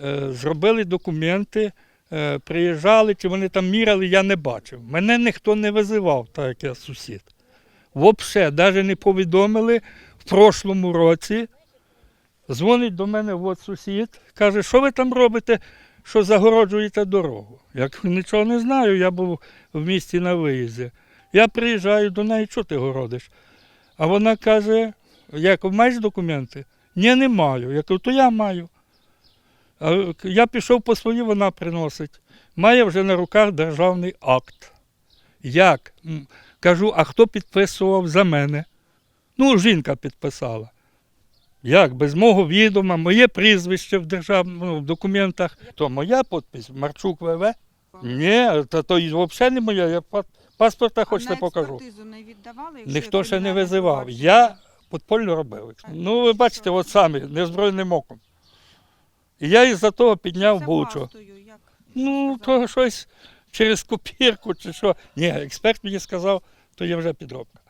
е, зробили документи, е, приїжджали, чи вони там міряли, я не бачив. Мене ніхто не визивав, так як я сусід. Взагалі, навіть не повідомили в прошлому році. Дзвонить до мене от сусід, каже, що ви там робите, що загороджуєте дорогу. Я нічого не знаю, я був в місті на виїзді. Я приїжджаю до неї, що ти городиш? А вона каже, як, маєш документи? Ні, не маю. Я кажу, то я маю. А я пішов по свої, вона приносить. Має вже на руках державний акт. Як? Кажу, а хто підписував за мене? Ну, жінка підписала. Як? Без мого відома, моє прізвище в державному в документах. То моя підпис, Марчук ВВ? Ні, то, то взагалі не моя. Я паспорта хочете а на покажу. не віддавали? Ніхто ще не визивав. Я підпольно робив. Ну, ви бачите, от самі, незброєним оком. І я із-за того підняв Це бучу. пастою, як Ну, сказали? то щось через копірку чи що. Ні, експерт мені сказав, то є вже підробка.